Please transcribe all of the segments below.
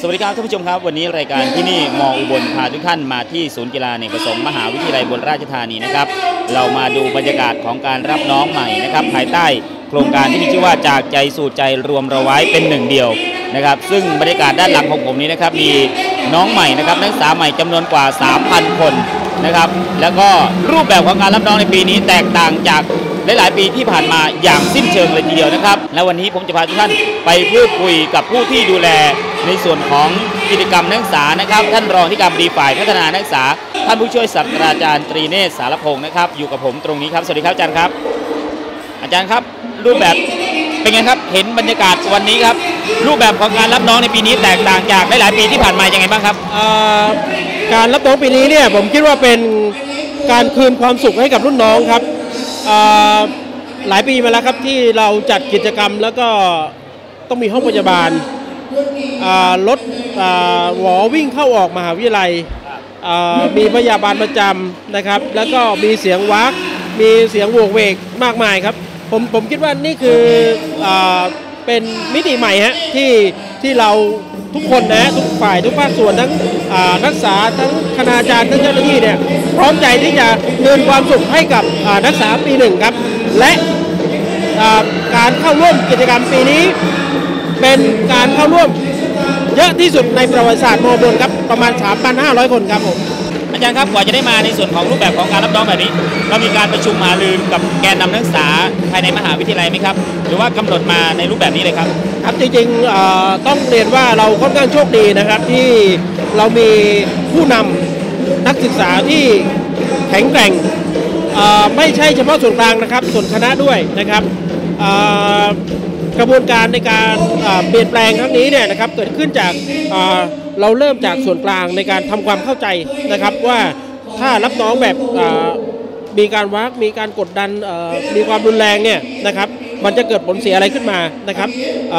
สวัสดีครับท่านผู้ชมครับ วันนี้รายการที่นี่มออุบลพาทุกท่านมาที่ศูนย์กีฬาเนกประสงค์มหาวิทยาลัยบนราชธานีนะครับ เรามาดูบรรยากาศของการรับน้องใหม่นะครับภายใต้โครงการที่มีชื่อว่าจากใจสู่ใจรวมเราไว้เป็นหนึ่งเดียวนะครับ ซึ่งบรรยากาศด้านหลังของผมนี้นะครับมีน้องใหม่นะครับนักศึกษาใหม่จำนวนกว่า 3,000 คนนะครับ แล้วก็รูปแบบของการรับน้องในปีนี้แตกต่างจากหลาย ๆ ปีที่ผ่านมาอย่างสิ้นเชิงเลยทีเดียวนะครับ และวันนี้ผมจะพาทุกท่านไปพูดคุยกับผู้ที่ดูแล ในส่วนของกิจกรรมนักศึกษานะครับ ท่านรองที่การบดีฝ่ายพัฒนานักศึกษา ท่านผู้ช่วยศาสตราจารย์ตรีเนศสารพงศ์นะครับ อยู่กับผมตรงนี้ครับ สวัสดีครับอาจารย์ครับ อาจารย์ครับรูปแบบเป็นไงครับ เห็นบรรยากาศวันนี้ครับ รูปแบบของการรับน้องในปีนี้แตกต่างจากหลายๆปีที่ผ่านมายังไงบ้างครับการรับน้องปีนี้เนี่ยผมคิดว่าเป็นการคืนความสุขให้กับรุ่นน้องครับหลายปีมาแล้วครับที่เราจัดกิจกรรมแล้วก็ต้องมีห้องพยาบาล รถหวอวิ่งเข้าออกมหาวิทยาลัย มีพยาบาลประจำนะครับ แล้วก็มีเสียงวักมีเสียงโวกเวกมากมายครับผมผมคิดว่านี่คืออเป็นมิติใหม่ฮะที่ที่เราทุกคนนะทุกฝ่ายทุกภาคส่วนทั้งนักศึกษาทั้งคณาจารย์ทั้งเจ้าหน้าที่เนี่ยพร้อมใจที่จะคืนความสุขให้กับนักศึกษาปีหนึ่งครับ และการเข้าร่วมกิจกรรมปีนี้ เป็นการเข้าร่วมเยอะที่สุดในประวัติศาสตร์มอบนครับประมาณ 3,500 คนครับผมอาจารย์ครับกว่าจะได้มาในส่วนของรูปแบบของการรับน้องแบบนี้ เรามีการประชุมหารือกับแกนนำนักศึกษาภายในมหาวิทยาลัยไหมครับ หรือว่ากำหนดมาในรูปแบบนี้เลยครับ ครับจริงๆเอ่อต้องเรียนว่าเราค่อนข้างโชคดีนะครับที่เรามีผู้นำนักศึกษาที่แข็งแกร่งเอ่อไม่ใช่เฉพาะส่วนกลางนะครับ ส่วนคณะด้วยนะครับเอ่อ กระบวนการในการเปลี่ยนแปลงครั้งนี้เนี่ยนะครับเกิดขึ้นจากเราเริ่มจากส่วนกลางในการทำความเข้าใจนะครับว่าถ้ารับน้องแบบมีการวักมีการกดดันมีความรุนแรงเนี่ยนะครับมันจะเกิดผลเสียอะไรขึ้นมานะครับเ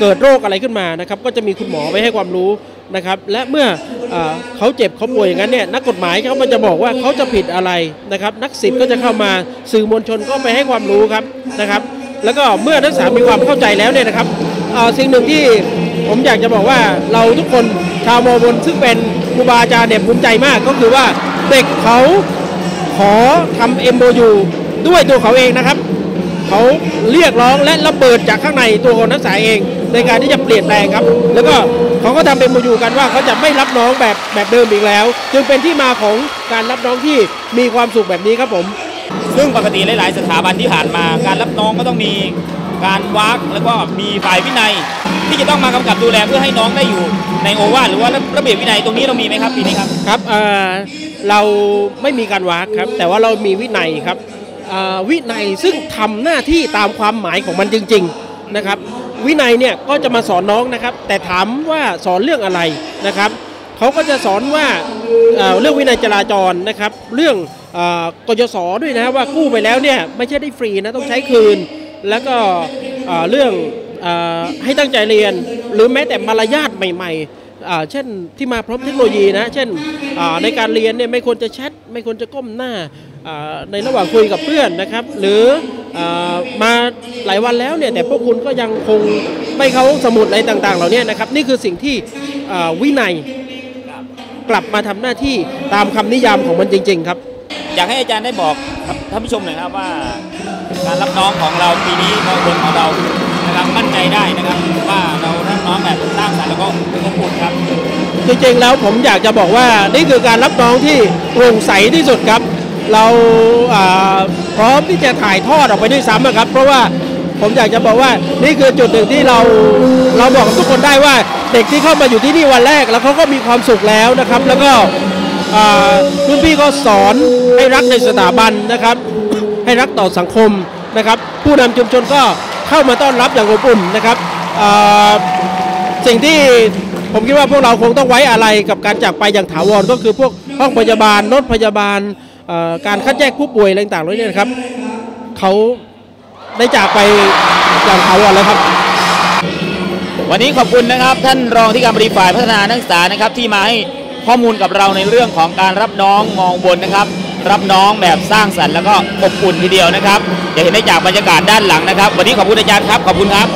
เกิดโรคอะไรขึ้นมานะครับก็จะมีคุณหมอไปให้ความรู้นะครับและเมื่อเอเขาเจ็บเขาป่วยอย่างนั้นเนี่ยนักกฎหมายเขามันจะบอกว่าเขาจะผิดอะไรนะครับนักสิทธิ์ก็จะเข้ามาสื่อมวลชนก็ไปให้ความรู้ครับนะครับ แล้วก็เมื่อนักศึกษามีความเข้าใจแล้วเนี่ยนะครับสิ่งหนึ่งที่ผมอยากจะบอกว่าเราทุกคนชาวมอบนซึ่งเป็นครูบาอาจารย์เนี่ยภูมิใจมาก ก็คือว่าเด็กเขาขอทำ MOU ด้วยตัวเขาเองนะครับ เขาเรียกร้องและระเบิดจากข้างในตัวของนักศึกษาเอง ในการที่จะเปลี่ยนแปลงครับ แล้วก็เขาก็ทำ MOU กันว่าเขาจะไม่รับน้องแบบแบบเดิมอีกแล้ว จึงเป็นที่มาของการรับน้องที่มีความสุขแบบนี้ครับผม ซึ่งปกติหลาย ๆ สถาบันที่ผ่านมา การรับน้องก็ต้องมีการวักแล้วก็มีฝ่ายวินัย ที่จะต้องมากำกับดูแลเพื่อให้น้องได้อยู่ในโอวาทหรือว่าระเบียบวินัยตรงนี้เรามีไหมครับปีนี้ครับครับเราไม่มีการวักครับ แต่ว่าเรามีวินัยครับวินัยซึ่งทำหน้าที่ตามความหมายของมันจริง ๆ นะครับ วินัยเนี่ยก็จะมาสอนน้องนะครับ แต่ถามว่าสอนเรื่องอะไรนะครับเขาก็จะสอนว่าเรื่องวินัยจราจรนะครับ เรื่อง กยศด้วยนะว่ากู้ไปแล้วเนี่ยไม่ใช่ได้ฟรีนะต้องใช้คืน แล้วก็เรื่องอให้ตั้งใจเรียน หรือแม้แต่มารยาทใหม่ ๆ เช่นที่มาพร้อมเทคโนโลยีนะ เช่นในการเรียนเนี่ยไม่ควรจะแชทไม่ควรจะก้มหน้าในระหว่างคุยกับเพื่อนนะครับ หรืออมาหลายวันแล้วเนี่ยแต่พวกคุณก็ยังคงไม่เข้าสมุดอะไรต่างๆ เหล่านี้นะครับ นี่คือสิ่งที่วินัยกลับมาทำหน้าที่ตามคำนิยามของมันจริง ๆ ครับ อยากให้อาจารย์ได้บอกท่านผู้ชมหน่อยครับว่า การรับน้องของเราปีนี้มอบนของเรานะครับมั่นใจได้นะครับว่าเรารับน้องแบบสร้างสรรค์แล้วก็อบอุ่นครับ จริงๆแล้วผมอยากจะบอกว่านี่คือการรับน้องที่โปร่งใสที่สุดครับ เราพร้อมที่จะถ่ายทอดออกไปด้วยซ้ำนะครับ เพราะว่าผมอยากจะบอกว่านี่คือจุดหนึ่งที่เราเราบอกทุกคนได้ว่าเด็กที่เข้ามาอยู่ที่นี่วันแรก แล้วเขาก็มีความสุขแล้วนะครับ แล้วก็ รุ่นพี่ก็สอนให้รักในสถาบันนะครับ ให้รักต่อสังคมนะครับ ผู้นำชุมชนก็เข้ามาต้อนรับอย่างอบอุ่นนะครับสิ่งที่ผมคิดว่าพวกเราคงต้องไว้อะไรกับการจากไปอย่างถาวรก็คือพวกห้องพยาบาลรถพยาบาลการคัดแยกผู้ป่วยอะไรต่างๆเล่นี้นะครับเขาได้จากไปอย่างถาวรแล้วครับ วันนี้ขอบคุณนะครับ ท่านรองที่การบริฝ่ายพัฒนานักศึกษานะครับที่มาให้ ข้อมูลกับเราในเรื่องของการรับน้องมองบนนะครับ รับน้องแบบสร้างสรรค์แล้วก็อบอุ่นทีเดียวนะครับจะเห็นได้จากบรรยากาศด้านหลังนะครับ วันนี้ขอบคุณอาจารย์ครับขอบคุณครับ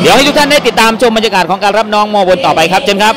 เดี๋ยวให้ทุกท่านได้ติดตามชมบรรยากาศของการรับน้องมองบนต่อไปครับเชิญครับ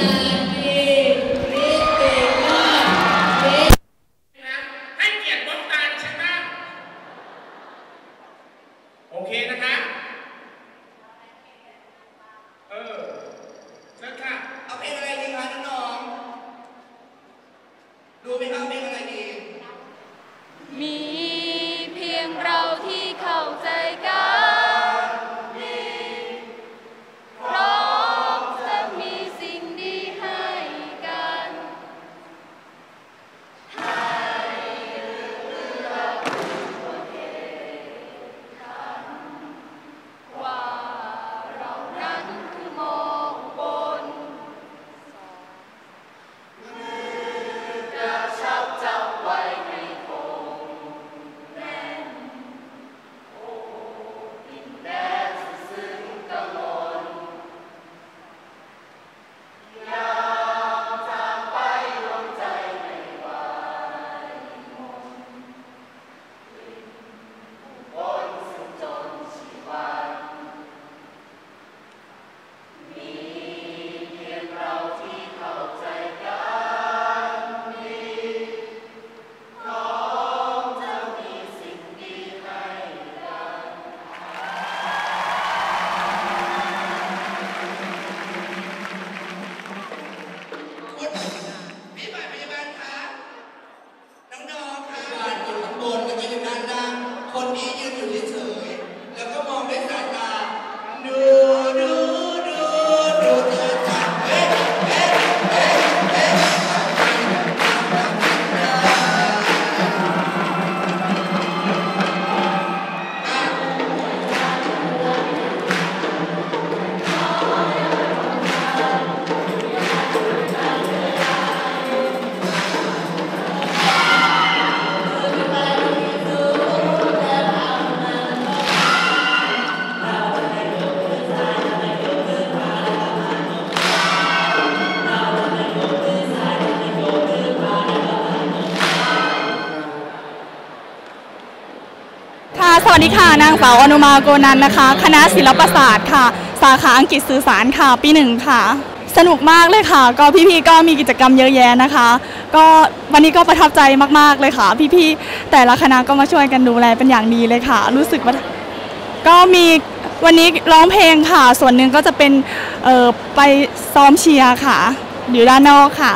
สวัสดีค่ะ นางสาวอนุมาโกนันนะคะ คณะศิลปศาสตร์ค่ะ สาขาอังกฤษสื่อสารค่ะ ปีหนึ่งค่ะ สนุกมากเลยค่ะ ก็พี่ๆก็มีกิจกรรมเยอะแยะนะคะ ก็วันนี้ก็ประทับใจมากๆเลยค่ะ พี่ๆแต่ละคณะก็มาช่วยกันดูแลเป็นอย่างดีเลยค่ะ รู้สึกว่าก็มีวันนี้ร้องเพลงค่ะ ส่วนหนึ่งก็จะเป็นไปซ้อมเชียร์ค่ะ อยู่ด้านนอกค่ะ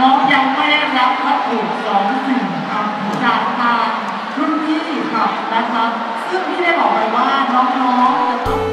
น้องยังไม่ได้รับข้อถูกสองสิ่งครับจากทางรุ่นพี่ครับนะครับซึ่งพี่ได้บอกไปว่าน้องๆจะต้อง